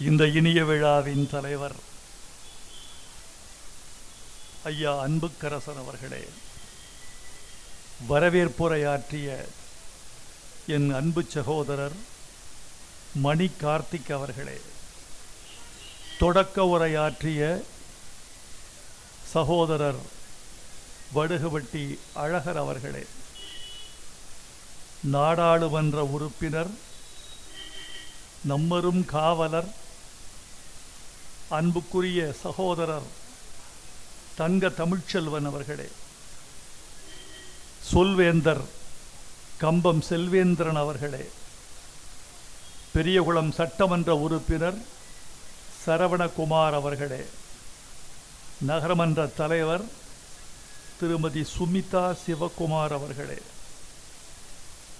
இந்த இனிய விழாவின் தலைவர் ஐயா அன்புக்கரசன் அவர்களே வரவேற்புரையாற்றிய என் அன்பு சகோதரர் மணி கார்த்திக் அவர்களே தொடக்க உரையாற்றிய சகோதரர் வடுகுவட்டி அழகர் அவர்களே நாடாளுமன்ற உறுப்பினர் நம்மரும் காவலர் அன்புக்குரிய சகோதரர் தங்க தமிழ்ச்செல்வன் அவர்களே. சொல்வேந்தர் கம்பம் செல்வேந்திரன் அவர்களே. பெரியகுளம் சட்டமன்ற உறுப்பினர் சரவணகுமார் அவர்களே. நகரமன்ற தலைவர் திருமதி சுமிதா சிவகுமார் அவர்களே.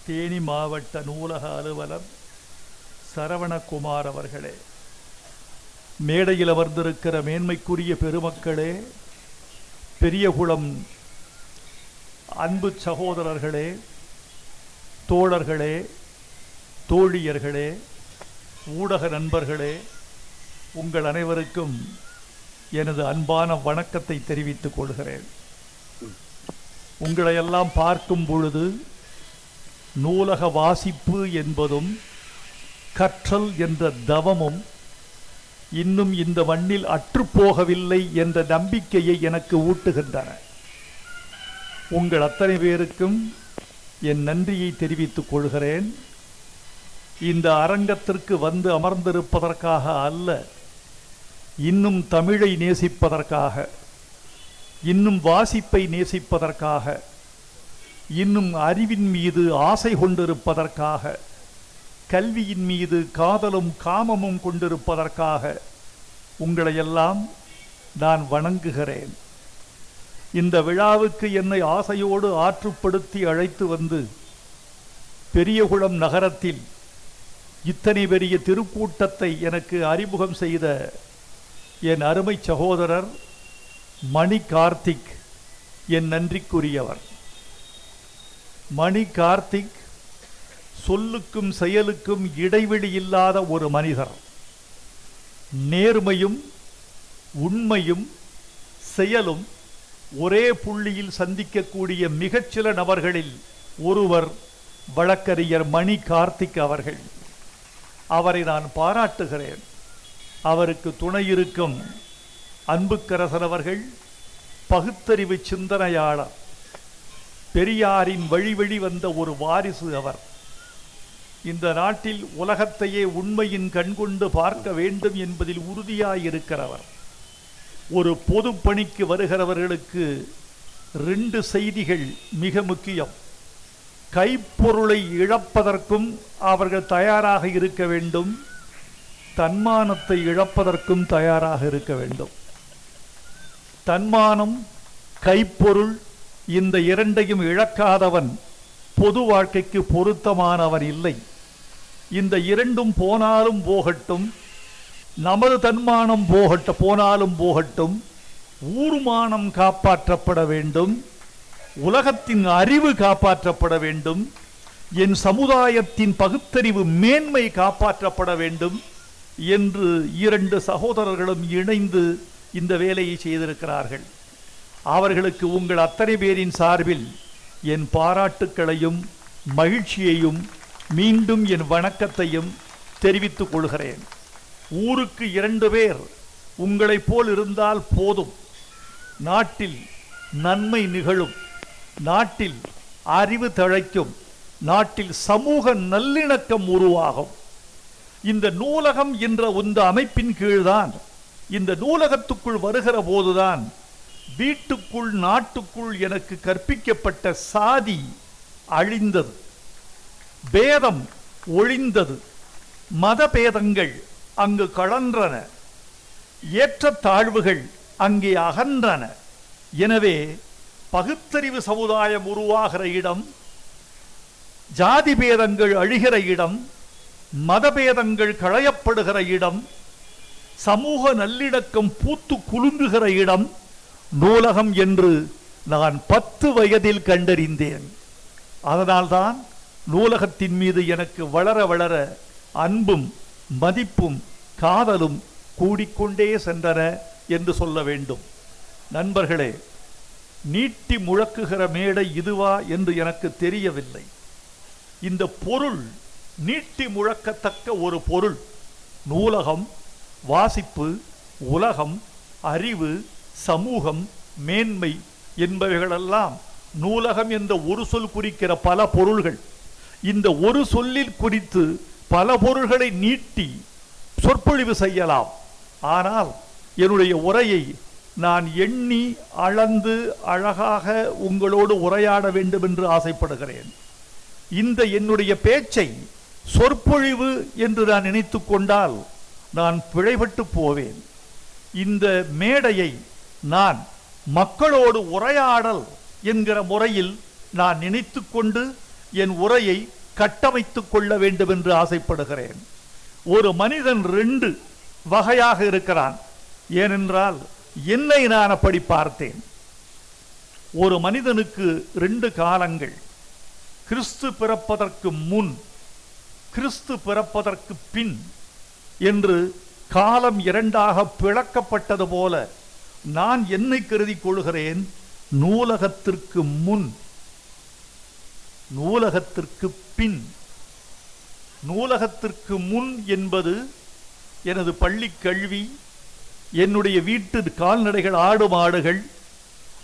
தேனி மாவட்ட நூலக அலுவலர் சரவணகுமார் அவர்களே. மேடையில் அமர்ந்திருக்கிற மேன்மைக்குரிய பெருமக்களே பெரியகுளம் அன்பு சகோதரர்களே தோழர்களே தோழியர்களே ஊடக நண்பர்களே உங்கள் அனைவருக்கும் எனது அன்பான வணக்கத்தை தெரிவித்துக் கொள்கிறேன். உங்களையெல்லாம் பார்க்கும் பொழுது நூலக வாசிப்பு என்பதும் கற்றல் என்ற தவமும் இன்னும் இந்த மண்ணில் அற்றுப்போகவில்லை என்ற நம்பிக்கையை எனக்கு ஊட்டுகின்றன. உங்கள் அத்தனை பேருக்கும் என் நன்றியை தெரிவித்துக் கொள்கிறேன். இந்த அரங்கத்திற்கு வந்து அமர்ந்திருப்பதற்காக அல்ல இன்னும் தமிழை நேசிப்பதற்காக இன்னும் வாசிப்பை நேசிப்பதற்காக இன்னும் அறிவின் மீது ஆசை கொண்டிருப்பதற்காக கல்வியின் மீது காதலும் காமமும் கொண்டிருப்பதற்காக உங்களையெல்லாம் நான் வணங்குகிறேன். இந்த விழாவுக்கு என்னை ஆசையோடு ஆற்றுப்படுத்தி அழைத்து வந்து பெரியகுளம் நகரத்தில் இத்தனை பெரிய திருக்கூட்டத்தை எனக்கு அறிமுகம் செய்த என் அருமை சகோதரர் மணி கார்த்திக் என் நன்றிக்குரியவர். மணி கார்த்திக் சொல்லுக்கும் செயலுக்கும் இடைவெளி இல்லாத ஒரு மனிதர். நேர்மையும் உண்மையும் செயலும் ஒரே புள்ளியில் சந்திக்கக்கூடிய மிகச்சில நபர்களில் ஒருவர் வழக்கறிஞர் மணி கார்த்திக் அவர்கள். அவரை நான் பாராட்டுகிறேன். அவருக்கு துணை இருக்கும் அன்புக்கரசன் அவர்கள் பகுத்தறிவு சிந்தனையாளர் பெரியாரின் வழிவழி வந்த ஒரு வாரிசு அவர். இந்த நாட்டில் உலகத்தையே உண்மையின் கண்கொண்டு பார்க்க வேண்டும் என்பதில் உறுதியாயிருக்கிறவர். ஒரு பொது பணிக்கு வருகிறவர்களுக்கு ரெண்டு செய்திகள் மிக முக்கியம். கைப்பொருளை இழப்பதற்கும் அவர்கள் தயாராக இருக்க வேண்டும். தன்மானத்தை இழப்பதற்கும் தயாராக இருக்க வேண்டும். தன்மானம் கைப்பொருள் இந்த இரண்டையும் இழக்காதவன் பொது வாழ்க்கைக்கு பொருத்தமானவன் இல்லை. இந்த இரண்டும் போனாலும் போகட்டும் நமது தன்மானம் போகட்ட போனாலும் போகட்டும் ஊர்மானம் காப்பாற்றப்பட வேண்டும் உலகத்தின் அறிவு காப்பாற்றப்பட வேண்டும் என் சமுதாயத்தின் பகுத்தறிவு மேன்மை காப்பாற்றப்பட வேண்டும் என்று இரண்டு சகோதரர்களும் இணைந்து இந்த வேலையை செய்திருக்கிறார்கள். அவர்களுக்கு உங்கள் அத்தனை பேரின் சார்பில் என் பாராட்டுக்களையும் மகிழ்ச்சியையும் மீண்டும் என் வணக்கத்தையும் தெரிவித்துக் கொள்கிறேன். ஊருக்கு இரண்டு பேர் உங்களைப் போல் இருந்தால் போதும். நாட்டில் நன்மை நிகழும். நாட்டில் அறிவு தழைக்கும். நாட்டில் சமூக நல்லிணக்கம் உருவாகும். இந்த நூலகம் என்ற இந்த அமைப்பின் கீழ்தான் இந்த நூலகத்துக்குள் வருகிற போதுதான் வீட்டுக்குள் நாட்டுக்குள் எனக்கு கற்பிக்கப்பட்ட சாதி அழிந்தது. பேதம் ஒழிந்தது. மத பேதங்கள் அங்கு கலன்றன. ஏற்றத்தாழ்வுகள் அங்கே அகன்றன. எனவே பகுத்தறிவு சமுதாயம் உருவாகிற இடம் ஜாதி பேதங்கள் அழிகிற இடம் மதபேதங்கள் களையப்படுகிற இடம் சமூக நல்லிணக்கம் பூத்து குலுங்குகிற இடம் நூலகம் என்று நான் பத்து வயதில் கண்டறிந்தேன். அதனால்தான் நூலகத்தின் மீது எனக்கு வளர வளர அன்பும் மதிப்பும் காதலும் கூடிக்கொண்டே சென்றன என்று சொல்ல வேண்டும். நண்பர்களே நீட்டி முழக்குகிற மேடை இதுவா என்று எனக்கு தெரியவில்லை. இந்த பொருள் நீட்டி முழக்கத்தக்க ஒரு பொருள். நூலகம் வாசிப்பு உலகம் அறிவு சமூகம் மேன்மை என்பவைகளெல்லாம் நூலகம் என்ற ஒரு சொல் குறிக்கிற பல பொருள்கள். இந்த ஒரு சொல்லில் குறித்து பல பொருள்களை நீட்டி சொற்பொழிவு செய்யலாம். ஆனால் என்னுடைய உரையை நான் எண்ணி அளந்து அழகாக உங்களோடு உரையாட வேண்டும் என்று ஆசைப்படுகிறேன். இந்த என்னுடைய பேச்சை சொற்பொழிவு என்று நான் நினைத்து கொண்டால் நான் பிழைபட்டு போவேன். இந்த மேடையை நான் மக்களோடு உரையாடல் என்கிற முறையில் நான் நினைத்து கொண்டு என் உரையை கட்டமைத்துக் கொள்ள வேண்டும் என்று ஆசைப்படுகிறேன். ஒரு மனிதன் ரெண்டு வகையாக இருக்கிறான். ஏனென்றால் என்னை நான் அப்படி பார்த்தேன். ஒரு மனிதனுக்கு ரெண்டு காலங்கள். கிறிஸ்து பிறப்பதற்கு முன் கிறிஸ்து பிறப்பதற்கு பின் என்று காலம் இரண்டாக பிளக்கப்பட்டது போல நான் என்னை கருதி கொள்கிறேன். நூலகத்திற்கு முன் நூலகத்திற்கு பின். நூலகத்திற்கு முன் என்பது எனது பள்ளி கல்வி என்னுடைய வீட்டு கால்நடைகள் ஆடு மாடுகள்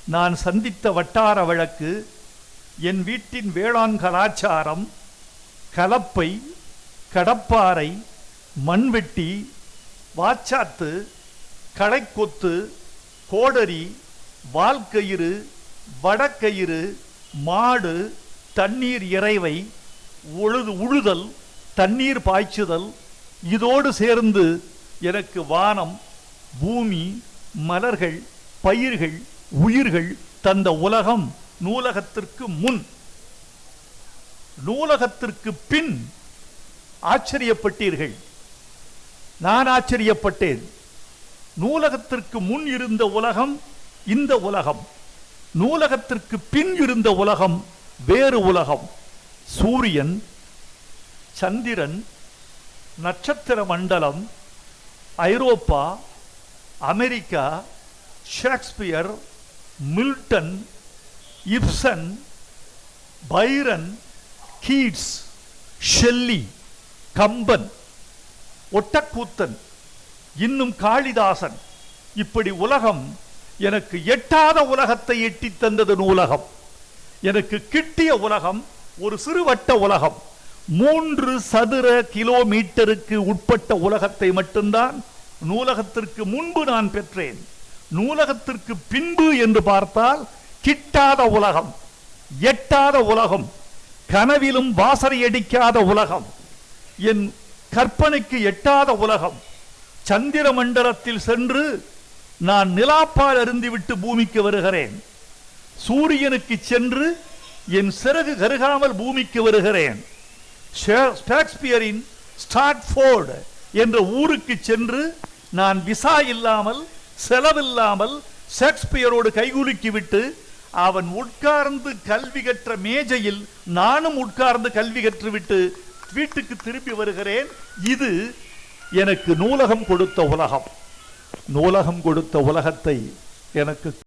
நான் சந்தித்த வட்டார வழக்கு என் வீட்டின் வேளாண் கலாச்சாரம் கலப்பை கடப்பாறை மண்வெட்டி வாச்சாத்து களைக்கொத்து கோடரி வால்கயிறு வடக்கயிறு மாடு தண்ணீர் இறைவை உழுது உழுதல் தண்ணீர் பாய்ச்சுதல் இதோடு சேர்ந்து எனக்கு வானம் பூமி மலர்கள் பயிர்கள் உயிர்கள் தந்த உலகம் நூலகத்திற்கு முன். நூலகத்திற்கு பின் ஆச்சரியப்பட்டீர்கள். நான் ஆச்சரியப்பட்டேன். நூலகத்திற்கு முன் இருந்த உலகம் இந்த உலகம். நூலகத்திற்கு பின் இருந்த உலகம் வேறு உலகம். சூரியன் சந்திரன் நட்சத்திர மண்டலம் Europe America Shakespeare Milton Ibsen Byron Keats Shelley Kamban Ottakoothan இன்னும் காளிதாசன். இப்படி உலகம் எனக்கு எட்டாத உலகத்தை எட்டித் தந்தது நூலகம் எனக்கு கிட்டிய உலகம் ஒரு சிறுவட்ட உலகம். மூன்று சதுர கிலோமீட்டருக்கு உட்பட்ட உலகத்தை மட்டும்தான் நூலகத்திற்கு முன்பு நான் பெற்றேன். நூலகத்திற்கு பின்பு என்று பார்த்தால் கிட்டாத உலகம் எட்டாத உலகம் கனவிலும் வாசனை அடிக்காத உலகம் என் கற்பனைக்கு எட்டாத உலகம். சந்திர மண்டலத்தில் சென்று நான் நிலாப்பால் அருந்திவிட்டு பூமிக்கு வருகிறேன். சூரியனுக்கு சென்று என் சிறகு கருகாமல் பூமிக்கு வருகிறேன். ஷேக்ஸ்பியரின் ஸ்டாட்ஃபோர்டு என்ற ஊருக்கு சென்று நான் விசா இல்லாமல் செலவில்லாமல் ஷேக்ஸ்பியரோடு கைகுலுக்கி விட்டு அவன் உட்கார்ந்து கல்வி கற்ற மேஜையில் நானும் உட்கார்ந்து கல்வி கற்றுவிட்டு வீட்டுக்கு திரும்பி வருகிறேன். இது எனக்கு நூலகம் கொடுத்த உலகம். நூலகம் கொடுத்த உலகத்தை எனக்கு